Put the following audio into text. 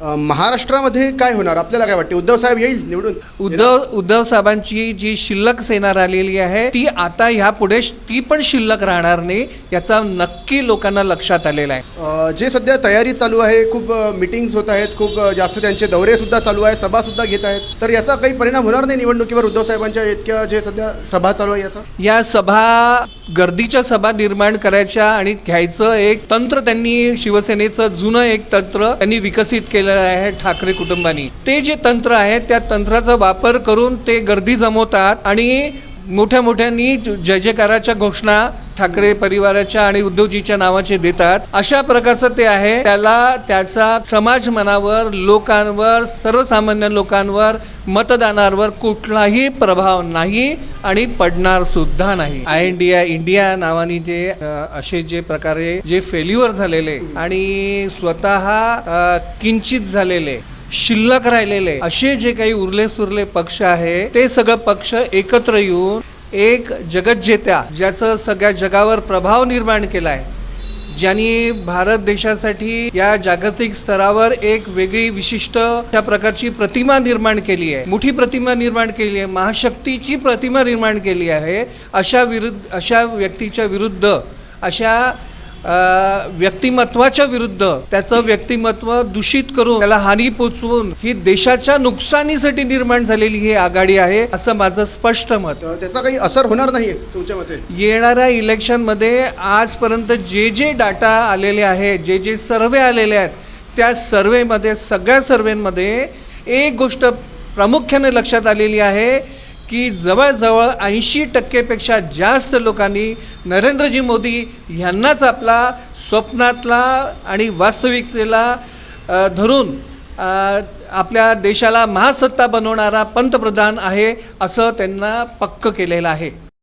महाराष्ट्रामध्ये काय होणार? आपल्याला काय वाटते? उद्धव साहेब येईल निवडून? उद्धव उद्धव साहेबांची जी शिल्लक सेना राहिलेली आहे ती आता ह्या पुढे ती पण शिल्लक राहणार नाही याचा नक्की लोकांना लक्षात आलेला आहे. जे सध्या तयारी चालू आहे खूप मिटिंग्स होत आहेत खूप जास्त त्यांचे दौरे सुद्धा चालू आहे सभा सुद्धा घेत आहेत. तर याचा काही परिणाम होणार नाही निवडणुकीवर उद्धव साहेबांच्या इतक्या जे सध्या सभा चालू आहे याचा? या सभा गर्दीच्या सभा निर्माण करायच्या आणि घ्यायचं एक तंत्र त्यांनी शिवसेनेचं जुनं एक तंत्र त्यांनी विकसित केलेलं आहे ठाकरे कुटुंबानी. ते जे तंत्र आहे त्या तंत्राचा वापर करून ते गर्दी जमवतात आणि मोठ्या मोठ्यांनी जय जयकाराच्या घोषणा ठाकरे परिवाराच्या आणि उद्धवजीच्या नावाचे देतात. अशा प्रकारचं ते आहे. त्याला त्याचा समाज मनावर लोकांवर सर्वसामान्य लोकांवर मतदानावर कुठलाही प्रभाव नाही आणि पडणार सुद्धा नाही. आय इंडिया इंडिया नावाने जे असे जे प्रकारे जे फेल्युअर झालेले आणि स्वतः किंचित झालेले शिल्लक राहिलेले असे जे काही उरले सुरले पक्ष आहे ते सगळं पक्ष एकत्र येऊन एक जगज्जेत्या ज्याचं सगळ्या जगावर प्रभाव निर्माण केला आहे ज्यांनी भारत देशासाठी या जागतिक स्तरावर एक वेगळी विशिष्ट त्या प्रकारची प्रतिमा निर्माण केली आहे. मोठी प्रतिमा निर्माण केली आहे. महाशक्तीची प्रतिमा निर्माण केली आहे. अशा विरुद्ध अशा व्यक्तीच्या विरुद्ध अशा व्यक्तिमत्वाच्या विरुद्ध त्याचं व्यक्तिमत्व दूषित करून त्याला हानी पोचवून ही देशाच्या नुकसानीसाठी निर्माण झालेली ही आघाडी आहे असं माझं स्पष्ट मत. त्याचा काही असर होणार नाही तुमच्या मते? येणाऱ्या इलेक्शनमध्ये आजपर्यंत जे जे डाटा आलेले आहेत जे जे सर्वे आलेले आहेत त्या सर्वेमध्ये सगळ्या सर्वेमध्ये एक गोष्ट प्रामुख्याने लक्षात आलेली आहे की जवळजवळ ऐंशी टक्केपेक्षा जास्त लोकांनी नरेंद्रजी मोदी यांनाच आपला स्वप्नातला आणि वास्तविकतेला धरून आपल्या देशाला महासत्ता बनवणारा पंतप्रधान आहे असं त्यांना पक्क केलेलं आहे.